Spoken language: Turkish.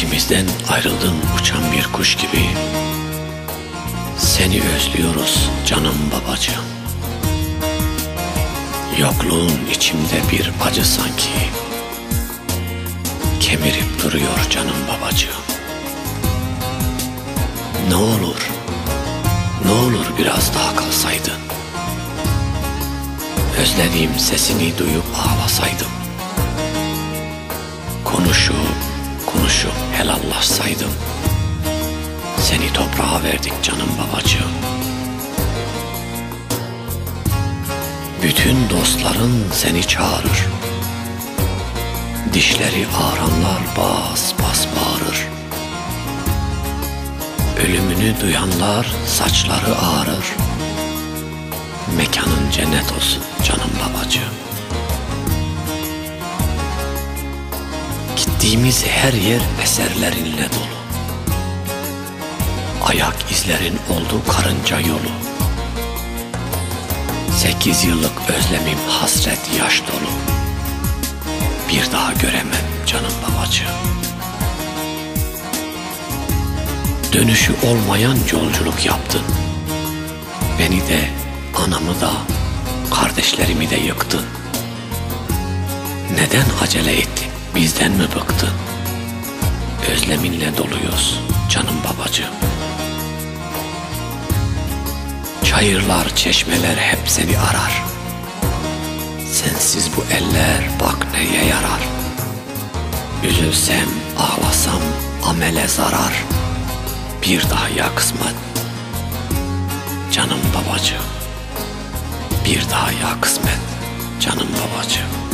Bizden ayrıldın uçan bir kuş gibi. Seni özlüyoruz canım babacığım. Yokluğun içimde bir acı sanki. Kemirip duruyor canım babacığım. Ne olur, ne olur biraz daha kalsaydın. Özlediğim sesini duyup ağlasaydım. Konuşup helallaşsaydım Seni toprağa verdik canım babacığım. Bütün dostların seni çağırır. Dişleri ağranlar bas bas bağırır. Ölümünü duyanlar saçları ağrır. Mekanın cennet olsun Gittiğimiz her yer eserlerinle dolu. Ayak izlerin oldu karınca yolu. Sekiz yıllık özlemim hasret yaş dolu. Bir daha göremem canım babacığım. Dönüşü olmayan yolculuk yaptın. Beni de anamı da kardeşlerimi de yıktın. Neden acele ettin bizden mi bıktın Özleminle doluyuz canım babacığım Çayırlar, çeşmeler hep seni arar. Sensiz bu eller bak neye yarar. Üzülsem, ağlasam amele zarar. Bir daha ya kısmet. Canım babacığım. Bir daha ya kısmet. Canım babacığım.